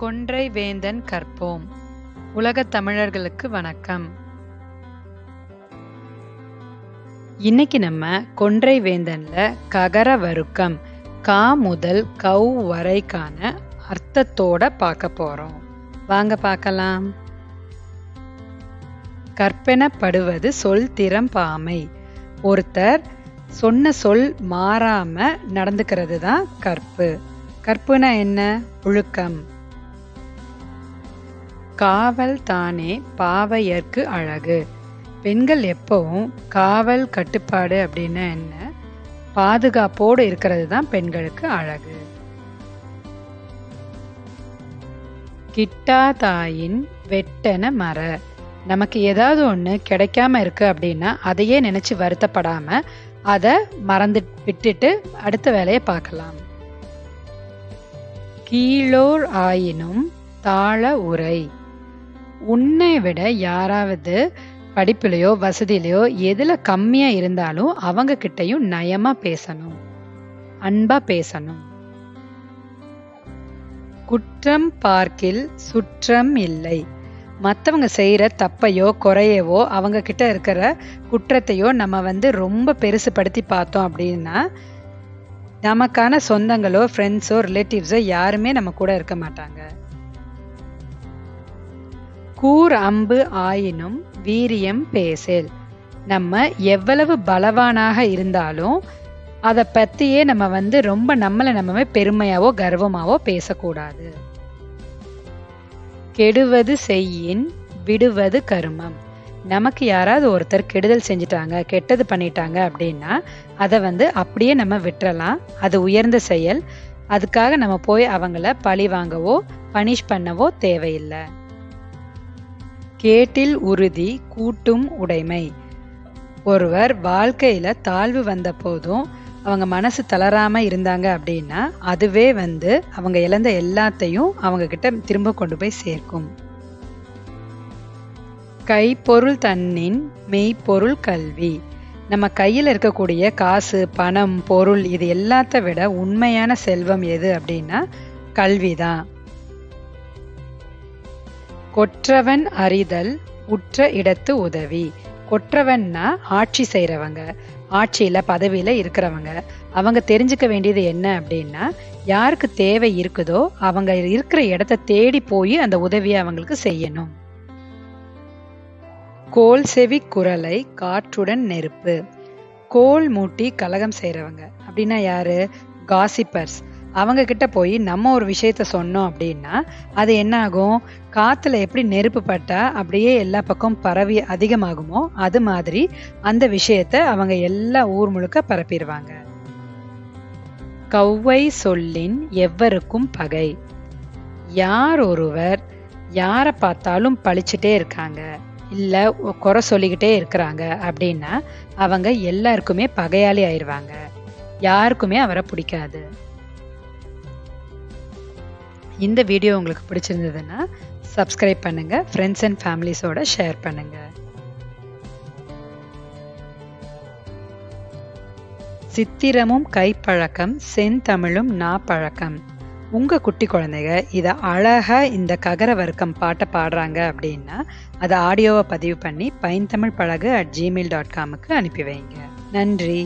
கொன்றை வேந்தன் கற்போம். உலகத் தமிழர்களுக்கு வணக்கம். இன்னைக்கு நம்ம கொன்றை வேந்தன்ல ககர வருக்கம் கா முதல் கௌ வரைக்கான அர்த்தத்தோட பார்க்க போறோம். வாங்க பார்க்கலாம். கற்பனைப்படுவது சொல் திறம்பாமை. ஒருத்தர் சொன்ன சொல் மாறாம நடந்துக்கிறது தான் கற்பு. கற்புனா என்ன? ஒழுக்கம். காவல் தானே பாவையர்க்கு அழகு. பெண்கள் எப்பவும் காவல் கட்டுப்பாடு அப்படின்னா என்ன? பாதுகாப்போடு இருக்கிறது தான் பெண்களுக்கு அழகு. கிட்டாதாயின் வெட்டன மர. நமக்கு ஏதாவது ஒன்று கிடைக்காம இருக்கு அப்படின்னா அதையே நினைச்சு வருத்தப்படாம அதை மறந்து விட்டுட்டு அடுத்த வேலையை பார்க்கலாம். கீழோர் ஆயினும் தாழ உரை. உன்னை விட யாராவது படிப்புலையோ வசதியிலையோ எதில் கம்மியாக இருந்தாலும் அவங்க கிட்டையும் நயமாக பேசணும். அன்பாக பேசணும். குற்றம் பார்க்கில் சுற்றம் இல்லை. மற்றவங்க செய்கிற தப்பையோ குறையவோ அவங்க கிட்ட இருக்கிற குற்றத்தையோ நம்ம வந்து ரொம்ப பெருசுப்படுத்தி பார்த்தோம் அப்படின்னா நமக்கான சொந்தங்களோ ஃப்ரெண்ட்ஸோ ரிலேட்டிவ்ஸோ யாருமே நம்ம கூட இருக்க மாட்டாங்க. கூர் அம்பு ஆயினும் வீரியம் பேசேல். நம்ம எவ்வளவு பலவானாக இருந்தாலும் அதை பற்றியே நம்ம வந்து ரொம்ப நம்மளை நம்மவே பெருமையாவோ கர்வமாவோ பேசக்கூடாது. கெடுவது செய்யின் விடுவது கருமம். நமக்கு யாராவது ஒருத்தர் கெடுதல் செஞ்சிட்டாங்க கெட்டது பண்ணிட்டாங்க அப்படின்னா அதை வந்து அப்படியே நம்ம விட்டுறலாம். அது உயர்ந்த செயல். அதுக்காக நம்ம போய் அவங்கள பழி வாங்கவோ பனிஷ் பண்ணவோ தேவையில்லை. கேட்டில் உறுதி கூட்டும் உடைமை. ஒருவர் வாழ்க்கையில தாழ்வு வந்த போதும் அவங்க மனசு தளராம இருந்தாங்க அப்படின்னா அதுவே வந்து அவங்க இழந்த எல்லாத்தையும் அவங்க கிட்ட திரும்ப கொண்டு போய் சேர்க்கும். கைப்பொருள் தன்னின் மெய்ப்பொருள் கல்வி. நம்ம கையில் இருக்கக்கூடிய காசு பணம் பொருள் இது எல்லாத்த விட உண்மையான செல்வம் எது அப்படின்னா கல்வி தான் கொற்றவன் அறிதல் உற்ற இடத்து உதவி. கொற்றவன்னா ஆட்சி செய்கிறவங்க ஆட்சியில் பதவியில் இருக்கிறவங்க. அவங்க தெரிஞ்சுக்க வேண்டியது என்ன அப்படின்னா யாருக்கு தேவை இருக்குதோ அவங்க இருக்கிற இடத்த தேடி போய் அந்த உதவியை அவங்களுக்கு செய்யணும். கோல் செவி குரலை காற்றுடன் நெருப்பு. கோல் மூட்டி கலகம் செய்கிறவங்க அப்படின்னா யாரு? காசிப்பர்ஸ். அவங்க கிட்ட போய் நம்ம ஒரு விஷயத்த சொன்னோம் அப்படின்னா அது என்ன ஆகும் காத்துல எப்படி நெருப்பு பட்டா அப்படியே எல்லா பக்கம் பரவி அதிகமாகுமோ அது மாதிரி அந்த விஷயத்த அவங்க எல்லா ஊர் முழுக்க பரப்பிடுவாங்க. கௌவை சொல்லின் எவ்வருக்கும் பகை. யார் ஒருவர் யாரை பார்த்தாலும் பழிச்சிட்டே இருக்காங்க இல்ல குறை சொல்லிக்கிட்டே இருக்கிறாங்க அப்படின்னா அவங்க எல்லாருக்குமே பகையாளி ஆயிடுவாங்க. யாருக்குமே அவரை பிடிக்காது. இந்த வீடியோ உங்களுக்கு பிடிச்சிருந்ததுன்னா சப்ஸ்கிரைப் பண்ணுங்கள் ஃப்ரெண்ட்ஸ் அண்ட் ஃபேமிலிஸோட ஷேர் பண்ணுங்கள் சித்திரமும் கைப்பழக்கம் செந்தமிழும் நா பழக்கம் உங்கள் குட்டி குழந்தைங்க இதை அழகாக இந்த ககர வர்க்கம் பாட்டை பாடுறாங்க அப்படின்னா அதை ஆடியோவை பதிவு பண்ணி பைந்தமிழ் பழகு அட் ஜிமெயில் டாட் காமுக்கு அனுப்பி வைங்க. நன்றி.